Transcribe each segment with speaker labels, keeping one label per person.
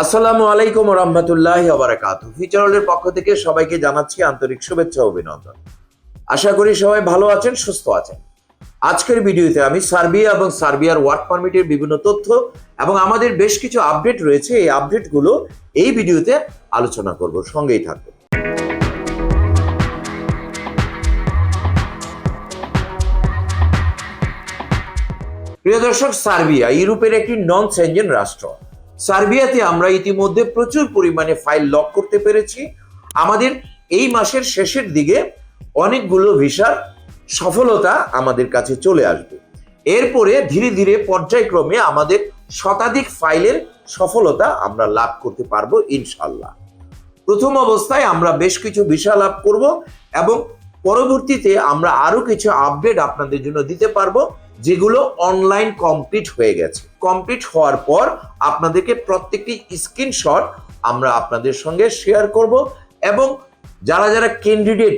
Speaker 1: আসসালামু আলাইকুম রহমতুল্লাহ আবরাকাত ফিচারলের পক্ষ থেকে সবাইকে জানাচ্ছি আন্তরিক শুভেচ্ছা অভিনন্দন। আশা করি সবাই ভালো আছেন, সুস্থ আছেন। আজকের ভিডিওতে আমি সার্বিয়া এবং সার্বিয়ার ওয়ার্ক পারমিটের বিভিন্ন তথ্য এবং আমাদের বেশ কিছু আপডেট রয়েছে। এই আপডেটগুলো এই ভিডিওতে আলোচনা করব, সঙ্গেই থাকবে। প্রিয় দর্শক, সার্বিয়া ইউরোপের একটি নন সেঞ্জেন রাষ্ট্র। সার্বিয়াতে আমরা ইতিমধ্যে প্রচুর পরিমাণে ফাইল লক করতে পেরেছি। আমাদের এই মাসের শেষের দিকে অনেকগুলো ভিসার সফলতা আমাদের কাছে চলে আসবে। এরপরে ধীরে ধীরে পর্যায়ক্রমে আমাদের শতাধিক ফাইলের সফলতা আমরা লাভ করতে পারব ইনশাল্লাহ প্রথম অবস্থায় আমরা বেশ কিছু ভিসা লাভ করব এবং পরবর্তীতে আমরা আরও কিছু আপডেট আপনাদের জন্য দিতে পারব। যেগুলো অনলাইন কমপ্লিট হয়ে গেছে। কমপ্লিট হওয়ার পর আপনাদেরকে প্রত্যেকটি স্ক্রিনশট আমরা আপনাদের সঙ্গে শেয়ার করব এবং যারা যারা ক্যান্ডিডেট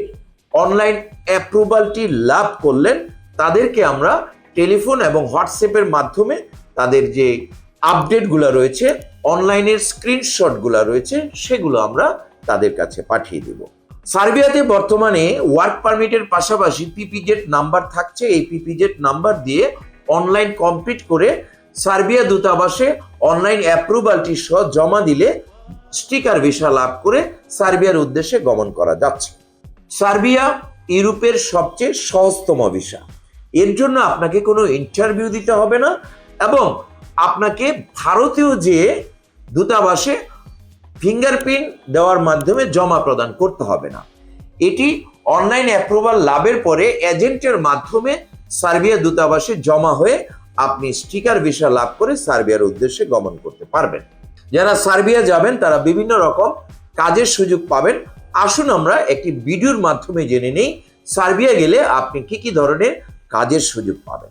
Speaker 1: অনলাইন অ্যাপ্রুভালটি লাভ করলেন, তাদেরকে আমরা টেলিফোন এবং হোয়াটসঅ্যাপের মাধ্যমে তাদের যে আপডেটগুলো রয়েছে অনলাইনের স্ক্রিনশটগুলো রয়েছে, সেগুলো আমরা তাদের কাছে পাঠিয়ে দেব। সার্বিয়াতে বর্তমানে ওয়ার্ক পারমিটের পাশাপাশি পিপিজেড নাম্বার থাকছে। এই পিপিজেড নাম্বার দিয়ে অনলাইন কমপ্লিট করে সার্বিয়া দূতাবাসে অনলাইন অ্যাপ্রুভালটি সহ জমা দিলে স্টিকার ভিসা লাভ করে সার্বিয়ার উদ্দেশ্যে গমন করা যাচ্ছে। সার্বিয়া ইউরোপের সবচেয়ে সহজতম ভিসা এর জন্য আপনাকে কোনো ইন্টারভিউ দিতে হবে না এবং আপনাকে ভারতীয় যে দূতাবাসে ফিঙ্গারপ্রিন্ট দেওয়ার মাধ্যমে জমা প্রদান করতে হবে না। এটি অনলাইন অ্যাপ্রুভাল লাভের পরে এজেন্টের মাধ্যমে সার্বিয়া দূতাবাসে জমা হয়ে আপনি স্টিকার ভিসা লাভ করে সার্বিয়ার উদ্দেশ্যে গমন করতে পারবেন। যারা সার্বিয়া যাবেন, তারা বিভিন্ন রকম কাজের সুযোগ পাবেন। আসুন আমরা একটি ভিডিওর মাধ্যমে জেনে নেই, সার্বিয়া গেলে আপনি কি কি ধরনের কাজের সুযোগ পাবেন।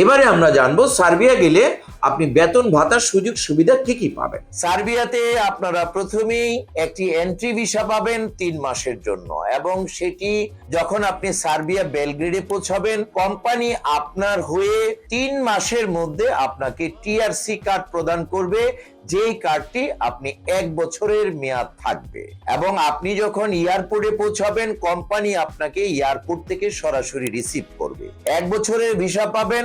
Speaker 1: এবারে আমরা জানব সার্বিয়া গেলে আপনি বেতন ভাতার সুযোগ সুবিধা কি কি পাবেন। সার্বিয়াতে আপনারা প্রথমেই একটি এন্ট্রি ভিসা পাবেন তিন মাসের জন্য এবং সেটি যখন আপনি সার্বিয়া বেলগ্রেডে পৌঁছাবেন কোম্পানি আপনার হয়ে তিন মাসের মধ্যে আপনাকে টিআরসি কার্ড প্রদান করবে, যেই কার্ডটি আপনি এক বছরের মেয়াদ থাকবে। এবং আপনি যখন এয়ারপোর্টে পৌঁছাবেন কোম্পানি আপনাকে এয়ারপোর্ট থেকে সরাসরি রিসিভ করবে। এক বছরের ভিসা পাবেন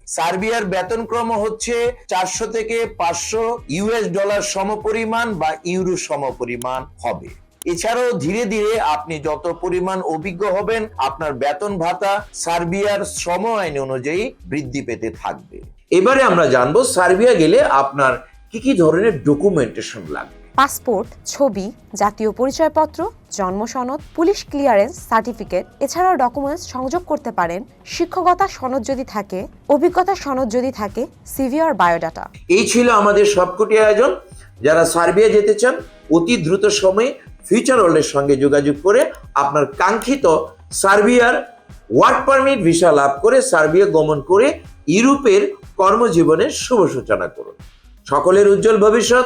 Speaker 1: সার্বিয়ার বেতনক্রম হচ্ছে চারশো থেকে পাঁচশো ইউএস ডলার সমপরিমাণ বা ইউরো সমপরিমাণ হবে। এছাড়াও ধীরে ধীরে আপনি যত পরিমাণ অভিজ্ঞ হবেন, আপনার বেতন ভাতা সার্বিয়ার শ্রম আইন অনুযায়ী বৃদ্ধি পেতে থাকবে। এবারে আমরা জানব সার্বিয়া গেলে আপনার কি কি ধরনের ডকুমেন্টেশন লাগবে।
Speaker 2: পাসপোর্ট, ছবি, জাতীয় পরিচয়পত্র, জন্ম সনদ, পুলিশ ক্লিয়ারেন্স, সার্টিফিকেট, এছাড়াও ডকুমেন্টস সংযোগ করতে পারেন শিক্ষকতা সনদ যদি থাকে, অভিজ্ঞতা সনদ যদি থাকে সিভি আর বায়োডাটা
Speaker 1: এই ছিল আমাদের সবকটি আয়োজন। যারা সার্বিয়া যেতে চান, অতি দ্রুত সময়ে ফিউচার ওয়ার্ল্ডের সঙ্গে যোগাযোগ করে আপনার কাঙ্ক্ষিত সার্বিয়ার ওয়ার্ক পারমিট ভিসা লাভ করে সার্বিয়া গমন করে ইউরোপের কর্মজীবনের শুভ সূচনা করুন। সকলের উজ্জ্বল ভবিষ্যৎ।